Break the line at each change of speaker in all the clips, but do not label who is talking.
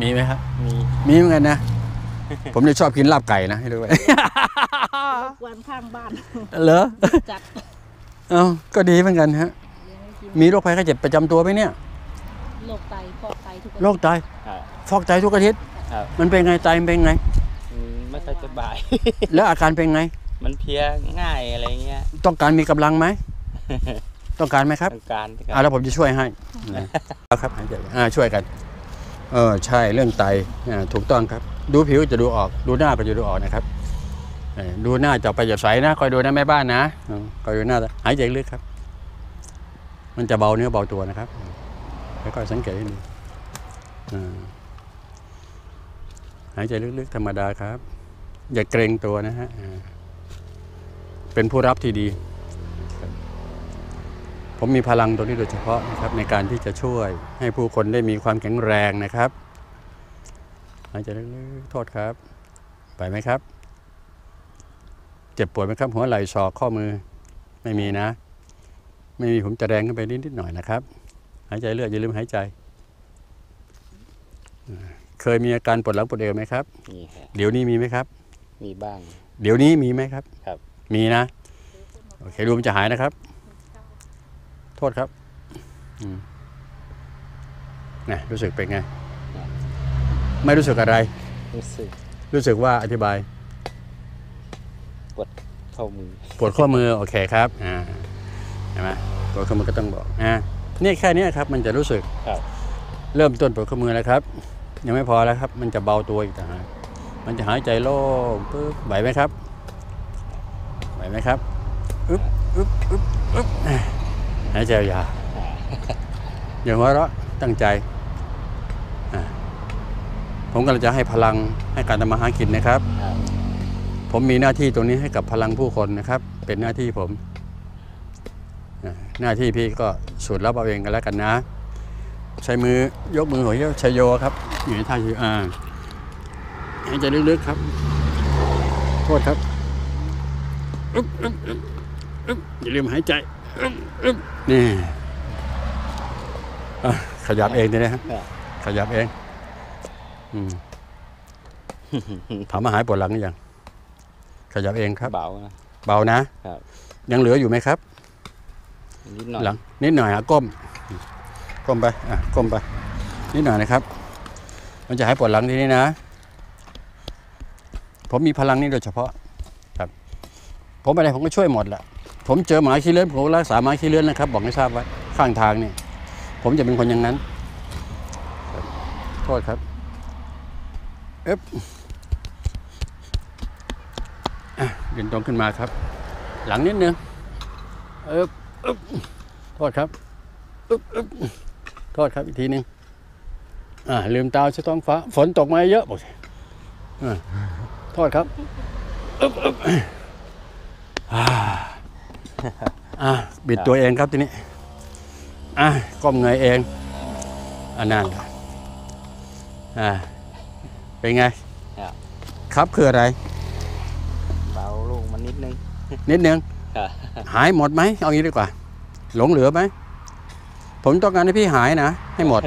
มีไหมครับ
มี
มีเหมือนกันนะ ผมเนี่ยชอบกินลาบไก่นะให้ดูไว้
กวนข้างบ้าน
เหรอ
จัด
เอ้าก็ดีเหมือนกันฮะ
เลี้ยงไว้กิน
มีโรคภัยไข้เจ็บประจำตัวไหมเนี่ย
โรคไตฟอกไตทุกอาทิตย์
โรคไต
ครับ
ฟอกไตทุกอาทิตย์
ครับ
มันเป็นไงไตมันเป็นไง
อืมไม่ค่อยสบาย
แล้วอาการเป็นไง
มันเพลียง่ายอะไรเงี้ย
ต้องการมีกำลังไหม ต้องการไหมครับ
ต้องการค
อ่า
รับ
แล้วผมจะช่วยให้นะเอาครับหายใจอ่าช่วยกัน เออใช่เรื่องไตถูกต้องครับ ดูผิวจะดูออกดูหน้าก็จะดูออกนะครับดูหน้าจะไปจะใสนะคอยดูนะแม่บ้านนะคอยดูหน้าหายใจลึกครับ มันจะเบาเนื้อเบาตัวนะครับแล้วก็สังเกตดีอ่หายใจลึกๆธรรมดาครับ อย่าเกรงตัวนะฮะเป็นผู้รับที่ดี ผมมีพลังตัวนี้โดยเฉพาะนะครับในการที่จะช่วยให้ผู้คนได้มีความแข็งแรงนะครับหายใจลึกๆโทษครับ ไปไหมครับ เจ็บปวดไหมครับ หัวไหล่ศอกข้อมือไม่มีนะ ไม่มีผมจะแรงขึ้นไปนิดๆหน่อยนะครับ หายใจเลือดอย่าลืมหายใจอ่าเคยมีอาการปวดหลังปวดเอวไหมครับ
นี่ครับ
เดี๋ยวนี้มีไหมครับ
มีบ้าง
เดี๋ยวนี้มีไหมครับ
ครับ
มีนะ โอเคดูมันจะหายนะครับโทษครับอืมนะรู้สึกเป็นไง ไม่รู้สึกอะไร
รู้สึก
รู้สึกว่าอธิบาย
เข้ามือ
ปวดข้อมือ โอเคครับ อ่าเห็นไหมปวดข้อมือก็ต้องบอกอ่านี่แค่เนี้ยครับ มันจะรู้สึก
ครับ
เริ่มต้นปวดข้อมือแล้วครับ ยังไม่พอแล้วครับ มันจะเบาตัวอีกต่างหากมันจะหายใจโล่งปึ๊บไหวไหมครับไหวไหมครับอึ๊บอึ๊บอึ๊บอึ๊บอะ หายใจยาวๆอย่างหัวเราะตั้งใจอะผมกำลังจะให้พลังให้การทำมาหากินนะครับ
ครับ
ผมมีหน้าที่ตรงนี้ให้กับพลังผู้คนนะครับ เป็นหน้าที่ผมอะหน้าที่พี่ก็สูตรรับเอาเองกันแล้วกันนะ ใช้มือยกมือหัวเยชัยโยครับอยู่ในท่ายืนอ่าหายใจลึกๆครับ โทษครับอึ๊บอึ๊บอึ๊บอึ๊บอย่าลืมหายใจอึ๊บอึ๊บ นี่อะขยับเองเลยนะฮะ
ครับ
ขยับเองอืมถามว่าหายปวดหลังหรือยัง ขยับเองครับ
เบานะ
เบานะ
ครับ
ยังเหลืออยู่ไหมครับ
นิดหน่อย
หลังนิดหน่อยอะก้ม ก้มไปอะก้มไป นิดหน่อยนะครับ มันจะหายปวดหลังทีนี้นะ ผมมีพลังนี้โดยเฉพาะ ครับ ผมอะไรผมก็ช่วยหมดแหละ ผมเจอหมาขี้เลื้อนผมรักษาหมาขี้เลื้อนนะครับ บอกให้ทราบไว้ข้างทางนี่ผมจะเป็นคนอย่างนั้นโทษครับเอ๊บอะเดินตรงขึ้นมาครับ หลังนิดนึงเอ๊บอึ๊บโทษครับอึ๊บอึ๊บโทษครับอีกทีนึงอ่าลืมตาช็ดท้องฟ้า ฝนตกมาเยอะบอกสิอ่าโทษครับอึ๊บอึ๊บอ่า อ่าบิดตัวเองครับทีนี้อะก้มเงยเองอันนั้นอ่าเป็นไง
ครับ
ครับคืออะไร
เบาลงมันนิดนึง
นิดนึง
ครับ
หายหมดไหมเอางี้ดีกว่า หลงเหลือไหมผมต้องการให้พี่หายนะให้หมด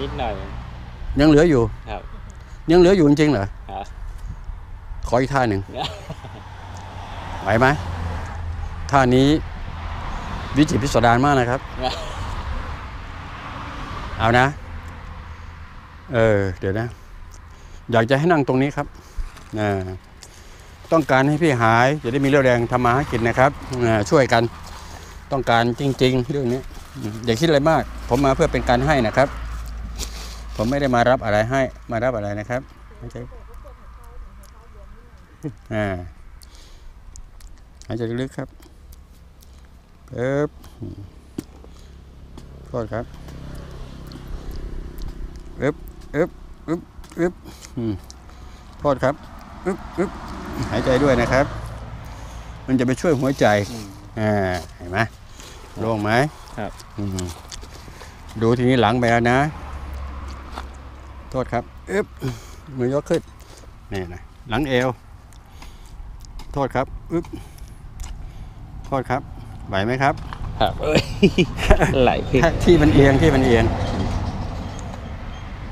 นิดหน่อย
ยังเหลืออยู่
ครับ
ยังเหลืออยู่จริงๆเหรอ
ครับ
ขออีกท่าหนึ่งไหวไหม ท่านี้วิจิตรพิสดารมากนะครับ เอานะ เออ เดี๋ยวนะ อยากจะให้นั่งตรงนี้ครับอ่าต้องการให้พี่หายจะได้มีเรี่ยวแรงทำมาหากินนะครับอ่าช่วยกันต้องการจริง ๆ เรื่องนี้อืมอย่าคิดอะไรมาก ผมมาเพื่อเป็นการให้นะครับ ผมไม่ได้มารับอะไรให้ มารับอะไรนะครับไม่ใช่อ่าหายใจลึกๆครับ เอ๊บอืมโทษครับอึ๊บอึ๊บอึ๊บอึ๊บอืมโทษครับอึ๊บอึ๊บหายใจด้วยนะครับ มันจะไปช่วยหัวใจ
อืม
อ่าเห็นไหมโล่งไหม
ครับ
อืมดูทีนี้หลังไปแล้วนะ โทษครับอึ๊บมือยกขึ้นนี่นะหลังเอว โทษครับอึ๊บโทษครับ ไหวไหมครับ
ครับเอ้ยไหลขึ้น
ที่มันเอียงที่มันเอียง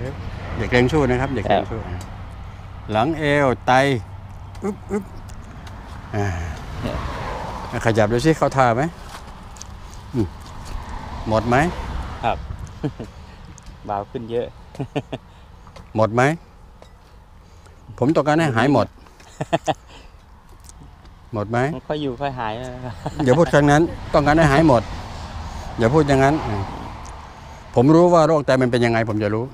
อึ๊บอย่าเกรงสู้นะครับอย่าเกรงสู้หลังเอวไตอึ๊บอึ๊บอ่าขยับดูสิเข้าท่าไหมอืมหมดไหม
เบาขึ้นเยอะ
หมดไหม ผมต้องการให้หายหมด หมดไหม
มันค่อยอยู่ค่อยหายนะครับ
อย่าพูดครั้งนั้น ต้องการให้หายหมด อย่าพูดอย่างนั้นอืมผมรู้ว่าโรคไตมันเป็นยังไง ผมจะรู้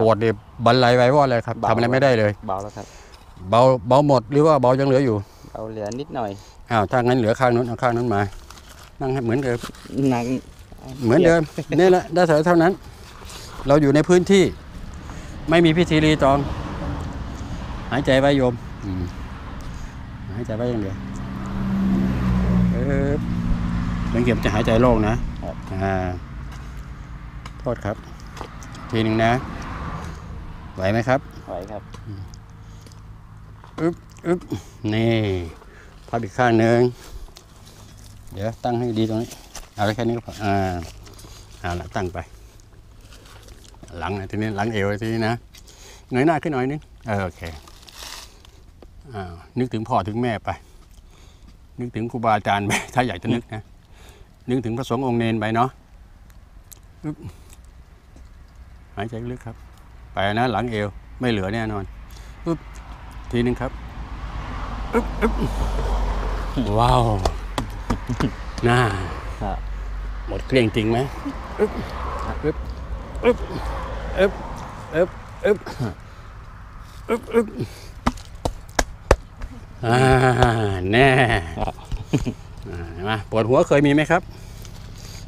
ปวดเนี่ยบันไลไว้ว่าอะไรครับทำอะไรไม่ได้เลย
เบาแล้วครับ
เบาเบาหมดหรือว่าเบายังเหลืออยู่
เบาเหลือนิดหน่อย
อ้าวถ้างั้นเหลือข้างนู้นเอาข้างนั้นมา นั่งให้เหมือนเดิม
หนัง
เหมือนเดิมนี่แหละได้เท่านั้น เราอยู่ในพื้นที่ ไม่มีพิธีรีตอง หายใจไว้โยมอืม หายใจไว้อย่างเดียวเออสังเกตจะหายใจโล่งนะอ่าโทษครับ ทีหนึ่งนะ ไหวไหมครับ
ไหวครับ
อึ๊บอึ๊บนี่พับอีกข้างหนึ่งเดี๋ยวตั้งให้ดีตรงนี้ เอาไว้แค่นี้ก็พออ่าเอาละตั้งไป หลังนะทีนี้หลังเอวทีนี้นะเงยหน้าขึ้นหน่อยนึงเออโอเคอ้าว นึกถึงพ่อถึงแม่ไป นึกถึงครูบาอาจารย์ไปถ้าอยากจะนึกนะ นึกถึงพระสงฆ์องค์เนนไปเนาะหายใจลึกครับ ไปนะหลังเอวไม่เหลือแน่นอนอึ๊บทีนึงครับอึ๊บอึ๊บว้าวน่าหมดเกลี้ยงจริงไหมอึ๊บอึ๊บอึ๊บอึ๊บอึ๊บอึ๊บอึ๊บอึ๊บ อ่าแน่อ่าเห็นไหมปวดหัวเคยมีไหมครับ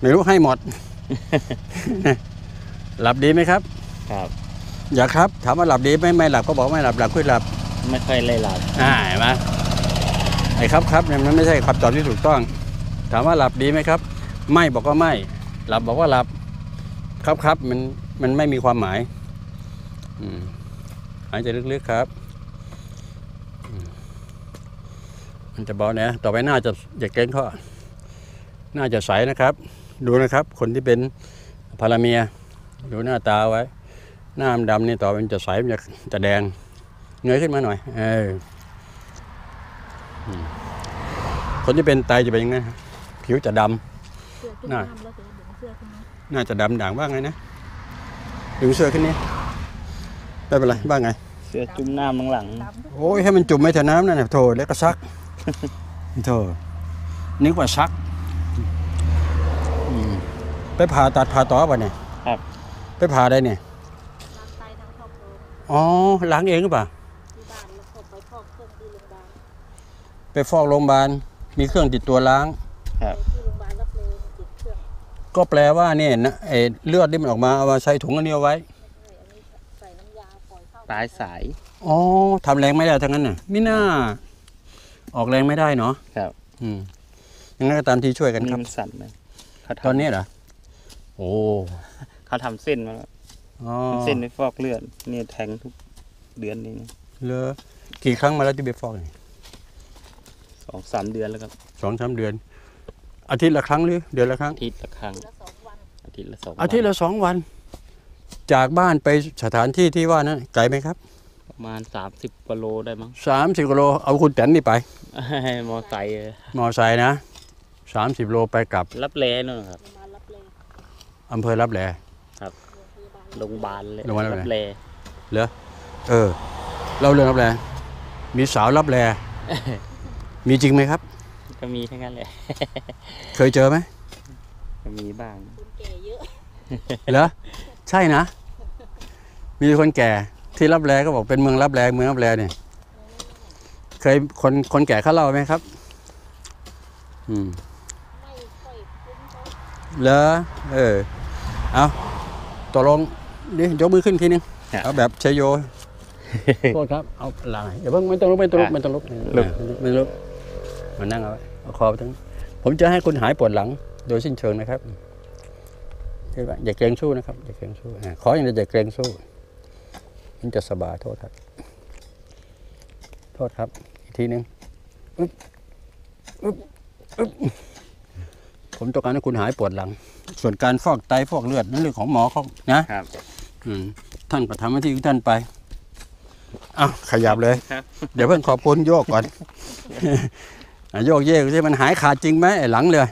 ไม่รู้ให้หมด หลับดีไหมครับ
ครับ
อยากครับ ถามว่าหลับดีไหมไม่หลับก็บอกไม่หลับหลับค่อยหลับ
ไม่ค่อยเลยหลับ
อ่าเห็นไหมไอ้ครับครับเนี่ยมันไม่ใช่คำตอบที่ถูกต้อง ถามว่าหลับดีไหมครับ ไม่บอกว่าไม่ หลับบอกว่าหลับ ครับครับมันมันไม่มีความหมาย อืมหายใจลึกๆครับอืม มันจะเบาเนี่ยต่อไปหน้าจะอย่าเกรงข้อหน้าจะใสนะครับ ดูนะครับ คนที่เป็นพาราเมีย ดูหน้าตาไว้ หน้ามันดำนี่ต่อไปมันจะใสมันจะจะแดง เงยขึ้นมาหน่อยเอออืมคนที่เป็นไตจะเป็นอยังไงครับผิวจะดำ
เสื้อขึ้น
น่ะ
น้ำแล้วเดี๋ยวดึงเสื้อขึ้นมา
น่าจะดำด่างว่าไงนะดึงเสื้อขึ้นนี่ไม่เป็นไรบ้างไง
เสื้อจุ่มน้ำหลัง
ดำ
โอ้ยให้มันจุ่มไม่เถอะน้ำนั่นนะโถแล้วก็ซัก โถนึกว่าซักอืมไปผ่าตัดผ่าต่อป่ะเนี่ย
ครับ
ไปผ่าได้เนี่ย
ล้างไตทั้งครอบครัว
อ๋อล้างเองหรือเปล่า
ที่บ้านแล้วก็ไปฟอกเครื่องที่โรงพยาบาล
ไปฟอกโรงพยาบาลมีเครื่องติดตัวล้าง
ครับ
ไปที่โรงพยาบาลรับเลยติดเครื่อง
ก็แปลว่าเนี่ยนะไอ้เลือดที่มันออกมาเอามาใช้ถุงอันนี้เอาไว้
ไม่ใช่อันนี้ใส่น้ำยาปล่อยเข้า
ปลายสาย
อ๋อทำแรงไม่ได้ทั้งนั้นน่ะมิน่า ออกแรงไม่ได้เนาะ
ครับ
อืมยังไงก็ตามที่ช่วยกัน
นี่
ครับ
มันสั่นไหมเขา
ตอน
ทำ
นี้เหรอ โอ้
เขาทำเส้นมาแล้ว
อ๋อ
เส้นไปฟอกเลือดนี่แทงทุกเดือนนี่นะ
เลอกี่ครั้งมาแล้วที่ไปฟอกเนี่ย
สองสามเดือนแล้วครับ
สองสามเดือน อาทิตย์ละครั้งหรือเดือนละครั้ง
อาทิตย์ละครั้ง
ละสองวัน
อาทิตย์ละสองวัน
อาทิตย์ละสองวัน จากบ้านไปสถานที่ที่ว่านั้นไกลไหมครับ
ประมาณสามสิบกิโลได้มั้ง
สามสิบกิโลเอาคุณแตนนี่ไป
มอไซค์
มอไซค์นะสามสิบโลไปกลับ
รับแลนู่นครับ
โรงพยาบาลรับเลย
อำเภอรับแล
โรงพยาบาล
โรงพยาบาลเลย
โรงพยาบาลอะไร
รับแล
เออ เราเรื่องรับแลมีสาวรับแลมีจริงไหมครับ
ก็มีทั้งนั้นแหละ
เคยเจอไหม
ก็มีบ้าง
คนแก่เยอะ
เหรอใช่นะ มีคนแก่ ที่รับแลก็บอกเป็นเมืองรับแลเมืองรับแลเนี่ยเคยคนคนแก่เขาเล่าไหมครับ อืม
ไม่ค่อยคุ้นเขา
เหรอเออ เอาตกลงดิยกมือขึ้นทีนึง เอาแบบชัยโยโทษครับ เอาหลังอย่าเพิ่งไม่ต้องลุกไม่ต้องลุกไม่ต้องลุกลุกไม่ลุกมานั่งเอาไว้เอาคอไปทั้งผมจะให้คุณหายปวดหลัง โดยสิ้นเชิงนะครับคิดว่าอย่าเกรงสู้นะครับอย่าเกรงสู้อ่าขออย่างเดียวอย่าเกรงสู้ มันจะสบายโทษครับ โทษครับ อีกทีหนึงอึ๊บอึ๊บอึ๊บผมต้องการให้คุณหายปวดหลัง ส่วนการฟอกไตฟอกเลือดนั่นเรื่องของหมอเขานะครับอืมท่านก็ทำหน้าที่ของท่านไปอ้าวขยับเลย
ครับ
เดี๋ยวเพิ่งขอบคุณโยกก่อนอะโยกเยกสิมันหายขาดจริงไหมไอ้หลังเลย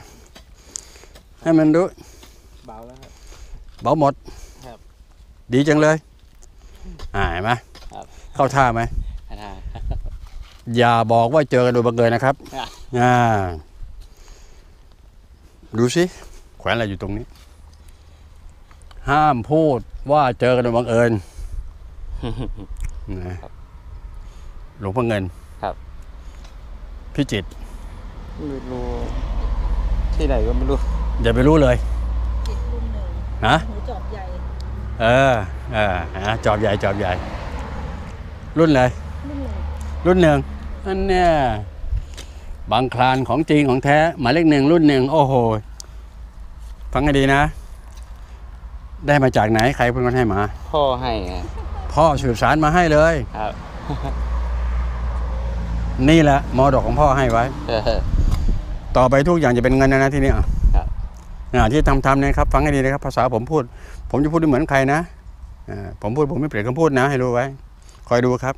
ให้มันดู
เบาแล้วครับ
เบาหมด
ครับ
ดีจังเลย อ่าเห็นไหม
ครับ
เข้าท่าไหม
อ่า
อย่าบอกว่าเจอกันโดยบังเอิญนะครับ
อะ
อ่า ดูสิ แขวนอะไรอยู่ตรงนี้ ห้ามพูดว่าเจอกันโดยบังเอิญนะหลวงพ่อเงิน
ครับ
พิจิตร
ไม่รู้ที่ไหนก็ไม่รู้
อย่าไปรู้เลย
ติดรุ่นหนึ่ง
ฮะ
หูจอบใหญ่
เออเออฮะจอบใหญ่จอบใหญ่ รุ่นเลย
รุ่นหนึ่ง
รุ่นหนึ่งนั่นเนี่ยบางคลานของจริงของแท้ หมายเลขหนึ่งรุ่นหนึ่งโอ้โหฟังให้ดีนะ ได้มาจากไหนใครเป็นคนให้มา
พ่อให้ไง
พ่อสืบสารมาให้เลย
ครับ
นี่แหละมรดกของพ่อให้ไว้
เออ
ต่อไปทุกอย่างจะเป็นเงินนะนะที่นี่อะ
ครับ
อ่า ที่ทำทำเนี่ยครับฟังให้ดีนะครับภาษาผมพูด ผมจะพูดไม่เหมือนใครนะอ่าผมพูดผมไม่เปลี่ยนคำพูดนะ ให้รู้ไว้ คอยดูครับ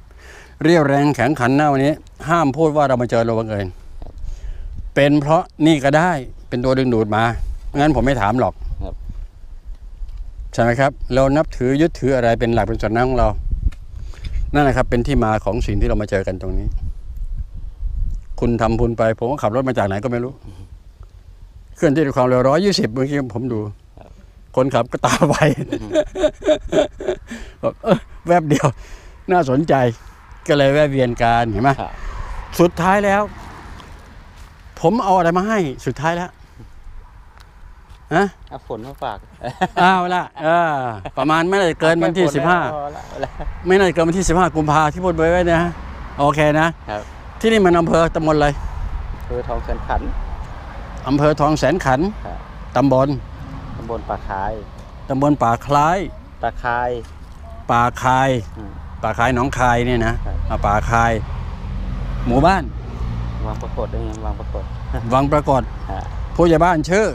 เรียวแรงแข็งขันหน้าวันนี้ ห้ามพูดว่าเรามาเจอเราบังเอิญเป็นเพราะนี่ก็ได้เป็นตัวดึงดูดมางั้นผมไม่ถามหรอก
ครับ
ใช่ไหมครับ เรานับถือยึดถืออะไรเป็นหลักเป็นสัญลักษณ์ของเรานั่นแหละครับ เป็นที่มาของสิ่งที่เรามาเจอกันตรงนี้ คุณทำบุญไป ผมก็ขับรถมาจากไหนก็ไม่รู้ เคลื่อนที่ด้วยความเร็วร้อยยี่สิบเมื่อกี้ผมดู คนขับก็ตาไวบอกเออแวบเดียว น่าสนใจ ก็เลยแวะเวียนการเห็นไหม
ครับ
สุดท้ายแล้ว ผมเอาอะไรมาให้สุดท้ายแล้วฮะ
เอาฝนมาฝาก
อ้าวละเออประมาณไม่ได้เกินวันที่สิบห้า
พอละพอละ
ไม่น่าจะเกินวันที่15กุมภาที่พูดไว้ไว้นะโอเคนะ
ครับ
ที่นี่มันอำเภอตำบลอะไร
เพื่อทองแสนขัน
อำเภอทองแสนขัน
ครับ
ตำบล
ตำบลป่าคาย
ตำบลป่าคล้าย
ตาคาย
ป่าคาย
อืม
ป่าคายหนองคายเนี่ยนะครับ อ่าป่าคาย หมู่บ้าน
วางปรากฏได้ไงวางปรากฏ
วังปรากฏ
ฮะ
ผู้ใหญ่บ้านชื่อ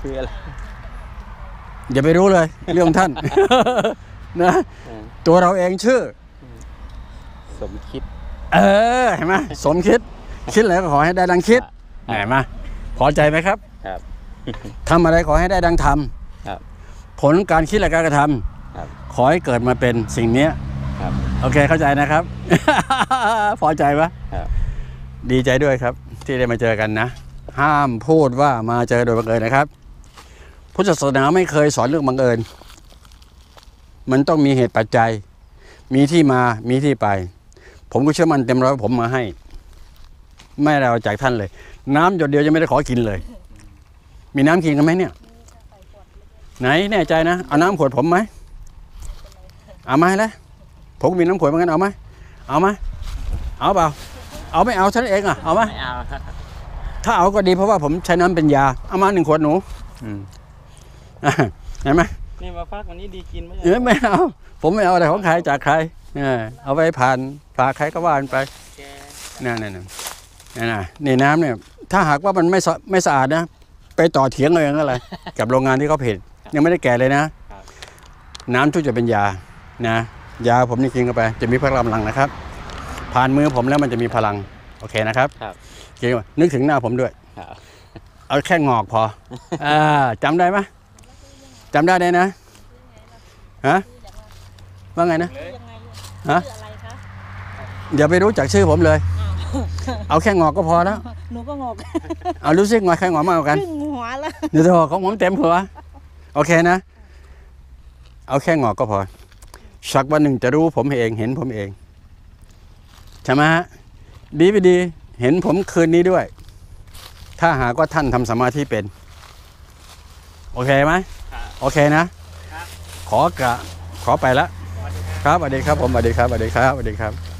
ชื่ออะไร
อย่าไปรู้เลย เรื่องท่าน นะ
เออ
ตัวเราเองชื่อ
สมคิด
เออ เห็นไหมสมคิด คิดอะไรก็ขอให้ได้ดังคิด
ครับ
เห็นไหมพอใจไหมครับ
ครับ
ทำอะไรขอให้ได้ดังท
ครับำ
ผลการคิดและการกระทำ
ครับ
ขอให้เกิดมาเป็นสิ่งเนี้ย
ครับ
โอเคเข้าใจนะครับ พอใจปะ
ครับ
ดีใจด้วยครับ ที่ได้มาเจอกันนะ ห้ามพูดว่ามาเจอโดยบังเอิญนะครับ พุทธศาสนาไม่เคยสอนเรื่องบังเอิญ มันต้องมีเหตุปัจจัย มีที่มามีที่ไป ผมก็เชื่อมันเต็มร้อยว่าผมมาให้ ไม่ได้เอาจากท่านเลย น้ำหยดเดียวยังไม่ได้ขอกินเลย มีน้ำกินกันไหมเนี่ย ไหนแน่ใจนะ เอาน้ำขวดผมไหมเอาไหมแล้วผมก็มีน้ำขวดเหมือนกันเอาไหมเอาไหมเอาเปล่า เอาไม่เอาฉันเองอะเอาไหม
ไม่เอา
ถ้าเอาก็ดีเพราะว่าผมใช้น้ำเป็นยา เอามาหนึ่งขวดหนูอืมอะเห็นไหม
นี่มาฟักวันนี้ดีกินไหม
เออไม่เอาผมไม่เอาอะไรของใครจากใคร เออเอาไปผ่านฝากใครก็ว่ากันไป
แก
นั่นนั่น นั่นนั่นน่ะนี่น้ำเนี่ย ถ้าหากว่ามันไม่สะไม่สะอาดนะ ไปต่อเถียงเอาเองอะไรกับโรงงานที่เขาผลิตยังไม่ได้แก่เลยนะ น้ำทุกจะเป็นยานะยาผมนี่กินเข้าไป จะมีพลังนะครับ ผ่านมือผมแล้วมันจะมีพลัง โอเคนะครับ
ครับ
กินเข้าไปนึกถึงหน้าผมด้วย
ครับ
เอาแค่งอกพออ่าจำได้ไหมจำได้เลยนะฮะว่าไงนะ
ยังไง
ฮะ
ชื่ออะไรคะ
อย่าไปรู้จักชื่อผมเลย เอาแค่งอกก็พอแล้ว
หนูก็งอก
เอารู้สิงอกแค่งอกมากกว่ากัน
ครึ่งหัวละ
เดี๋ยวจะบอกของผมเต็มหัวโอเคนะ เอาแค่งอกก็พอ สักวันหนึ่งจะรู้ผมเอง เห็นผมเองใช่ไหมฮะดีไปดีเห็นผมคืนนี้ด้วย ถ้าหากว่าท่านทำสมาธิเป็น โอเคไหม
ครับ
โอเคนะ
ครับ
ขอกะขอไปละ
สวัสดีครับ
ครับสวัสดีครับผมสวัสดีครับสวัสดีครับสวัสดีครับ